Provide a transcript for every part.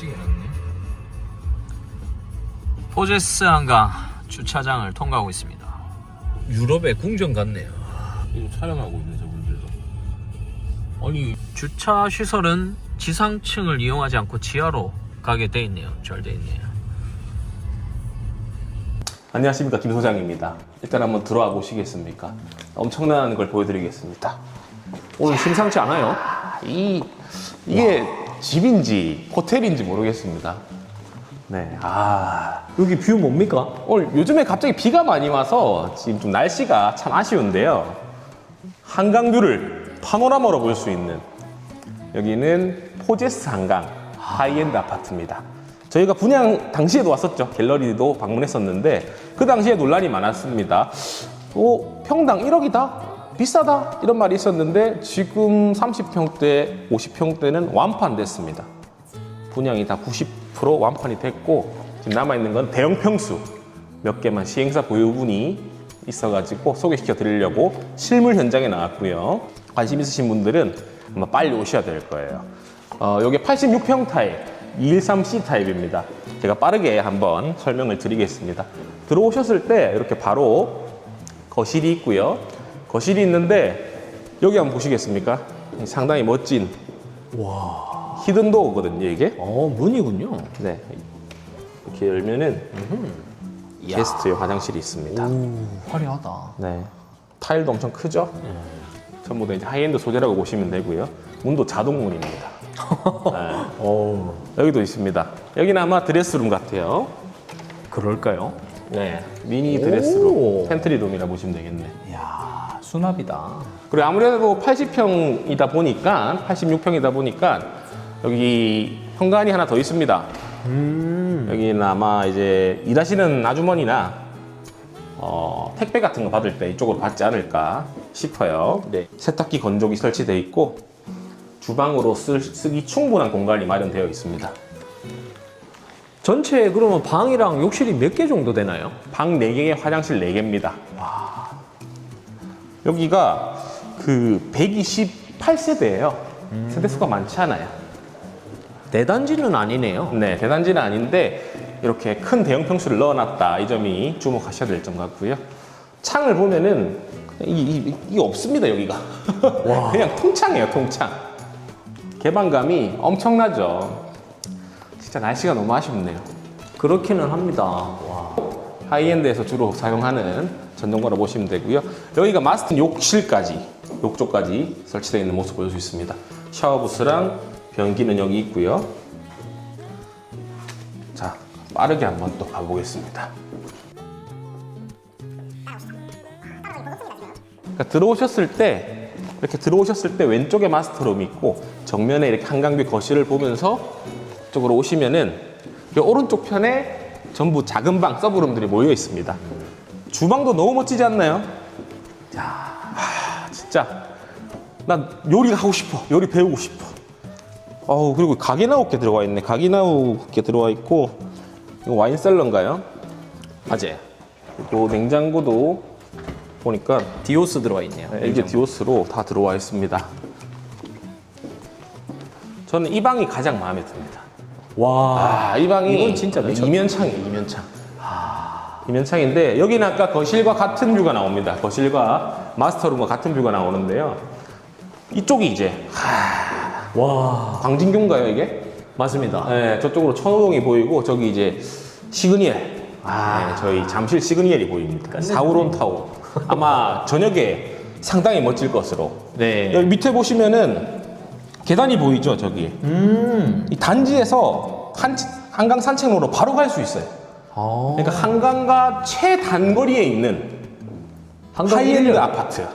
멋지게 해놨네. 포제스 한강 주차장을 통과하고 있습니다. 유럽의 궁전 같네요. 이거 촬영하고 있네 저분들도. 아니 주차 시설은 지상층을 이용하지 않고 지하로 가게 돼 있네요. 잘 돼 있네요. 안녕하십니까 김 소장입니다. 일단 한번 들어와 보시겠습니까? 엄청난 걸 보여드리겠습니다. 오늘 심상치 않아요? 이 이게 집인지 호텔인지 모르겠습니다. 네, 아 여기 뷰 뭡니까? 오늘 요즘에 갑자기 비가 많이 와서 지금 좀 날씨가 참 아쉬운데요. 한강 뷰를 파노라마로 볼 수 있는 여기는 포제스 한강 하이엔드 아파트입니다. 저희가 분양 당시에도 왔었죠. 갤러리도 방문했었는데 그 당시에 논란이 많았습니다. 어, 평당 1억이다? 비싸다? 이런 말이 있었는데 지금 30평대, 50평대는 완판됐습니다. 분양이 다 90% 완판이 됐고 지금 남아있는 건 대형 평수 몇 개만 시행사 보유분이 있어가지고 소개시켜 드리려고 실물 현장에 나왔고요. 관심 있으신 분들은 아마 빨리 오셔야 될 거예요. 어, 이게 86평 타입 213C 타입입니다. 제가 빠르게 한번 설명을 드리겠습니다. 들어오셨을 때 이렇게 바로 거실이 있고요. 거실이 있는데 여기 한번 보시겠습니까? 상당히 멋진 히든 도어거든요, 이게. 어 문이군요. 네. 이렇게 열면은 게스트용 화장실이 있습니다. 오 화려하다. 네. 타일도 엄청 크죠? 전부 다 이제 하이엔드 소재라고 보시면 되고요. 문도 자동 문입니다. 네. 오 여기도 있습니다. 여기는 아마 드레스룸 같아요. 그럴까요? 네. 미니 드레스룸, 오. 팬트리룸이라 보시면 되겠네. 이야 수납이다. 그리고 아무래도 80평이다 보니까 86평이다 보니까 여기 현관이 하나 더 있습니다. 음 여기는 아마 이제 일하시는 아주머니나 어, 택배 같은 거 받을 때 이쪽으로 받지 않을까 싶어요. 네. 세탁기 건조기 설치되어 있고 주방으로 쓸, 쓰기 충분한 공간이 마련되어 있습니다. 전체 그러면 방이랑 욕실이 몇 개 정도 되나요? 방 4개에 화장실 4개입니다. 여기가 그 128세대예요. 세대수가 많지 않아요. 대단지는 아니네요. 네, 대단지는 아닌데 이렇게 큰 대형 평수를 넣어놨다. 이 점이 주목하셔야 될 점 같고요. 창을 보면은 이, 이, 이게 없습니다 여기가. 그냥 통창이에요, 통창. 개방감이 엄청나죠. 진짜 날씨가 너무 아쉽네요. 그렇기는 합니다. 와. 하이엔드에서 주로 사용하는 전동거라 보시면 되고요. 여기가 마스터 욕실까지, 욕조까지 설치되어 있는 모습 볼수 있습니다. 샤워부스랑 변기는 여기 있고요. 자, 빠르게 한번 또 가보겠습니다. 그러니까 들어오셨을 때 이렇게 들어오셨을 때 왼쪽에 마스터룸이 있고 정면에 이렇게 한강뷰 거실을 보면서 쪽으로 오시면은 이 오른쪽 편에 전부 작은 방 서브룸들이 모여 있습니다. 주방도 너무 멋지지 않나요? 야, 하, 진짜 나 요리 하고 싶어. 요리 배우고 싶어. 어우 그리고 가게 나오게 들어가 있네. 가게 나오게 들어와 있고 이거 와인 셀러인가요? 맞아요. 그리고 냉장고도 보니까 디오스 들어가 있네요. 네, 이게 디오스로 다 들어와 있습니다. 저는 이 방이 가장 마음에 듭니다. 와. 아, 이 방이 이건 진짜 미쳤다. 이면창이에요, 이면창. 이면창인데 여기는 아까 거실과 같은 뷰가 나옵니다. 거실과 마스터룸과 같은 뷰가 나오는데요. 이쪽이 이제 와. 광진교인가요, 이게? 맞습니다. 네, 저쪽으로 천호동이 보이고 저기 이제 시그니엘. 네, 저희 잠실 시그니엘이 보입니다. 사우론 타워. 아마 저녁에 상당히 멋질 것으로. 네. 여기 밑에 보시면은 계단이 보이죠, 저기. 음. 이 단지에서 한, 한강 산책로로 바로 갈 수 있어요. 아. 그러니까 한강과 최단거리에 있는 하이엔드. 아파트.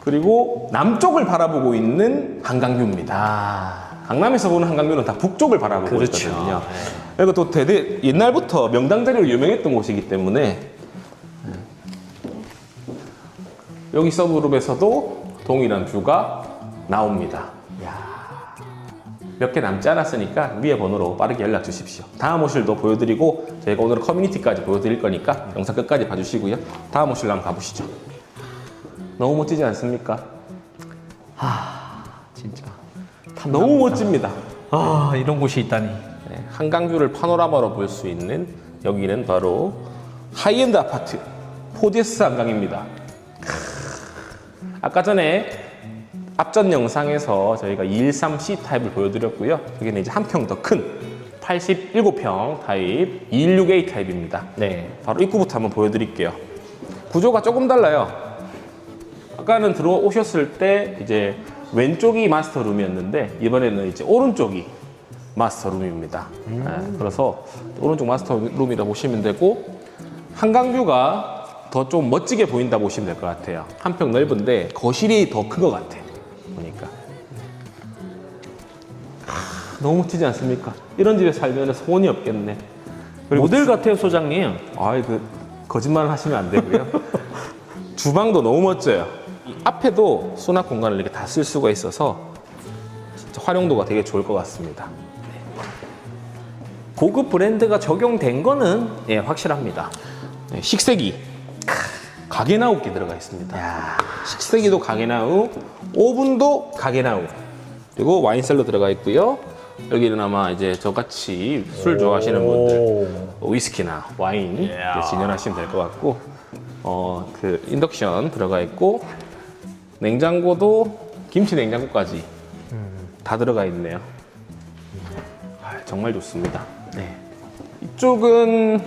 그리고 남쪽을 바라보고 있는 한강뷰입니다. 아. 강남에서 보는 한강뷰는 다 북쪽을 바라보고 그렇죠. 있거든요. 네. 그리고 또 대대 옛날부터 명당 자리로 유명했던 곳이기 때문에 여기 서브룹에서도 동일한 뷰가 나옵니다. 몇 개 남지 않았으니까 위에 번호로 빠르게 연락 주십시오. 다음 호실도 보여드리고 저희가 오늘 커뮤니티까지 보여드릴 거니까 영상 끝까지 봐주시고요. 다음 호실로 한번 가보시죠. 너무 멋지지 않습니까? 진짜. 너무 멋집니다. 아 이런 곳이 있다니. 한강뷰를 파노라마로 볼 수 있는 여기는 바로 하이엔드 아파트 포제스 한강입니다. 아까 전에 앞전 영상에서 저희가 213C 타입을 보여드렸고요. 여기는 이제 한 평 더 큰 87평 타입 216A 타입입니다. 네. 바로 입구부터 한번 보여드릴게요. 구조가 조금 달라요. 아까는 들어오셨을 때 이제 왼쪽이 마스터룸이었는데 이번에는 이제 오른쪽이 마스터룸입니다. 네, 그래서 오른쪽 마스터룸이라 보시면 되고 한강뷰가 더 좀 멋지게 보인다 보시면 될 것 같아요. 한 평 넓은데 거실이 더 큰 것 같아. 보니까. 아, 너무 멋지지 않습니까? 이런 집에 살면 소원이 없겠네. 그리고 모델 같아요, 소장님. 아이 그 거짓말 하시면 안 되고요. 주방도 너무 멋져요. 이 앞에도 수납 공간을 이렇게 다 쓸 수가 있어서 활용도가 되게 좋을 것 같습니다. 고급 브랜드가 적용된 거는 예, 확실합니다. 네, 식세기 가게나우기 들어가 있습니다. 식세기도 가게나우, 오븐도 가게나우, 그리고 와인셀러 들어가 있고요. 여기는 아마 이제 저같이 술 좋아하시는 분들 위스키나 와인 진열하시면 될 것 같고 어 그 인덕션 들어가 있고 냉장고도 김치 냉장고까지 다 들어가 있네요. 아, 정말 좋습니다. 네. 이쪽은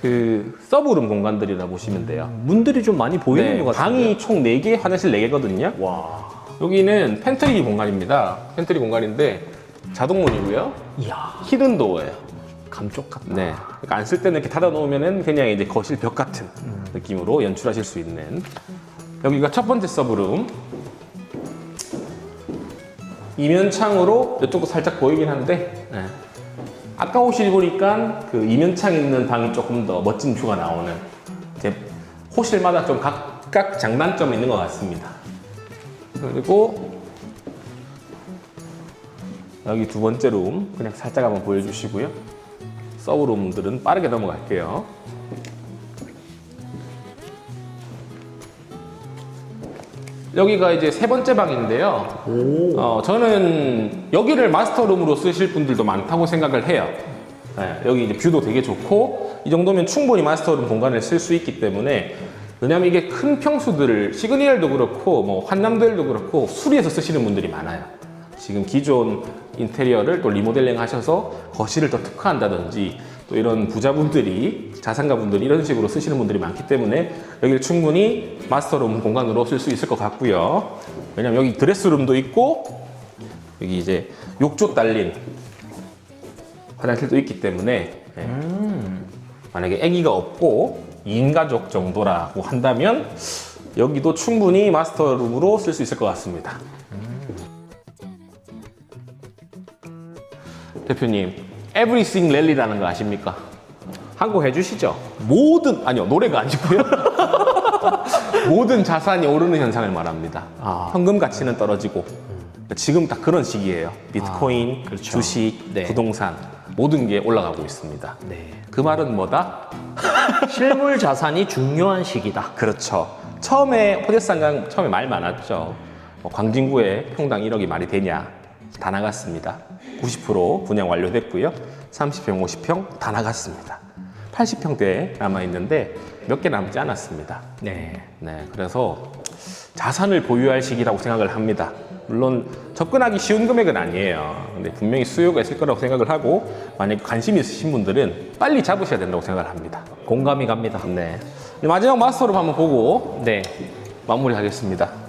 그 서브룸 공간들이라 보시면 돼요. 문들이 좀 많이 보이는 네, 것 같아요. 방이 총 4개, 화장실 4개거든요. 와. 여기는 팬트리 공간입니다. 팬트리 공간인데 자동문이고요. 이야, 히든 도어예요. 감쪽 같다. 네. 그러니까 안 쓸 때는 이렇게 닫아 놓으면은 그냥 이제 거실 벽 같은 느낌으로 연출하실 수 있는 여기가 첫 번째 서브룸. 이면창으로 이쪽도 살짝 보이긴 한데 네. 아까 호실 보니까 그 이면창 있는 방이 조금 더 멋진 뷰가 나오는 호실마다 좀 각각 장단점이 있는 것 같습니다. 그리고 여기 두 번째 룸 그냥 살짝 한번 보여주시고요. 서브룸들은 빠르게 넘어갈게요. 여기가 이제 세 번째 방인데요. 어, 저는 여기를 마스터룸으로 쓰실 분들도 많다고 생각을 해요. 네, 여기 이제 뷰도 되게 좋고 이 정도면 충분히 마스터룸 공간을 쓸 수 있기 때문에 왜냐면 이게 큰 평수들을 시그니엘도 그렇고 뭐 환남들도 그렇고 수리해서 쓰시는 분들이 많아요. 지금 기존 인테리어를 또 리모델링 하셔서 거실을 더 특화한다든지 또 이런 부자분들이 자산가분들이 이런 식으로 쓰시는 분들이 많기 때문에 여기를 충분히 마스터룸 공간으로 쓸 수 있을 것 같고요. 왜냐면 여기 드레스룸도 있고 여기 이제 욕조 딸린 화장실도 있기 때문에 예. 만약에 아기가 없고 2인 가족 정도라고 한다면 여기도 충분히 마스터룸으로 쓸 수 있을 것 같습니다. 대표님, Everything Rally라는 거 아십니까? 한국 해주시죠. 모든 아니요 노래가 아니고요. 모든 자산이 오르는 현상을 말합니다. 아. 현금 가치는 떨어지고 지금 딱 그런 시기예요. 비트코인, 아, 그렇죠. 주식, 네. 부동산 모든 게 올라가고 있습니다. 네. 그 말은 뭐다? 실물 자산이 중요한 시기다. 그렇죠. 처음에 호재상강 처음에 말 많았죠. 뭐 광진구에 평당 1억이 말이 되냐? 다 나갔습니다. 90% 분양 완료됐고요. 30평, 50평 다 나갔습니다. 80평대 남아 있는데 몇 개 남지 않았습니다. 네. 네, 그래서 자산을 보유할 시기라고 생각을 합니다. 물론 접근하기 쉬운 금액은 아니에요. 근데 분명히 수요가 있을 거라고 생각을 하고 만약 관심 있으신 분들은 빨리 잡으셔야 된다고 생각을 합니다. 공감이 갑니다. 네. 마지막 마스터룸 한번 보고 네. 마무리하겠습니다.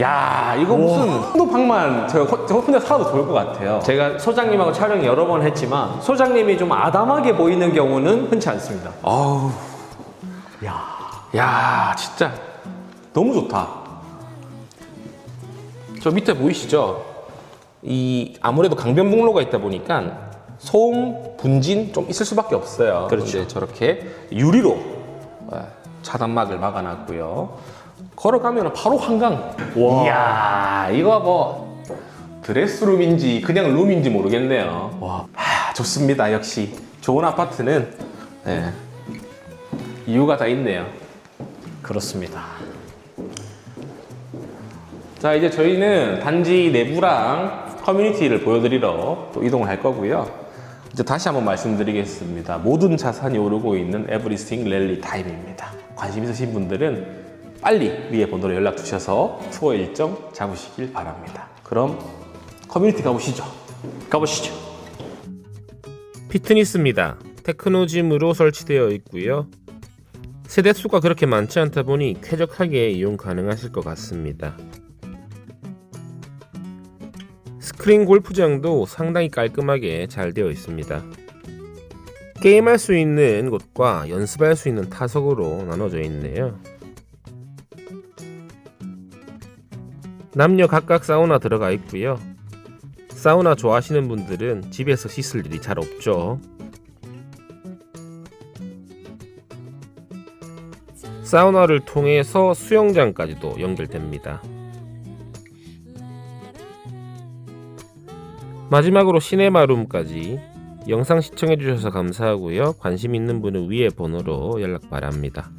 야, 이거 무슨 한도 방만 저, 호- 저 혼자 살아도 좋을 것 같아요. 제가 소장님하고 촬영 여러 번 했지만 소장님이 좀 아담하게 보이는 경우는 흔치 않습니다. 아우, 야. 야, 진짜 너무 좋다. 저 밑에 보이시죠? 이 아무래도 강변북로가 있다 보니까 소음, 분진 좀 있을 수밖에 없어요. 그렇죠. 저렇게 유리로 예, 차단막을 막아놨고요. 걸어가면 바로 한강. 와. 이야, 이거 뭐 드레스룸인지 그냥 룸인지 모르겠네요. 와, 하, 좋습니다. 역시 좋은 아파트는 예, 이유가 다 있네요. 그렇습니다. 자 이제 저희는 단지 내부랑 커뮤니티를 보여드리러 또 이동을 할 거고요. 이제 다시 한번 말씀드리겠습니다. 모든 자산이 오르고 있는 에브리스팅 랠리 타임입니다. 관심 있으신 분들은 빨리 위에 번호로 연락 주셔서 투어 일정 잡으시길 바랍니다. 그럼 커뮤니티 가보시죠. 가보시죠. 피트니스입니다. 테크노짐으로 설치되어 있고요. 세대 수가 그렇게 많지 않다 보니 쾌적하게 이용 가능하실 것 같습니다. 스크린 골프장도 상당히 깔끔하게 잘 되어 있습니다. 게임할 수 있는 곳과 연습할 수 있는 타석으로 나눠져 있네요. 남녀 각각 사우나 들어가 있고요. 사우나 좋아하시는 분들은 집에서 씻을 일이 잘 없죠. 사우나를 통해서 수영장까지도 연결됩니다. 마지막으로 시네마룸까지 영상 시청해주셔서 감사하고요. 관심 있는 분은 위에 번호로 연락 바랍니다.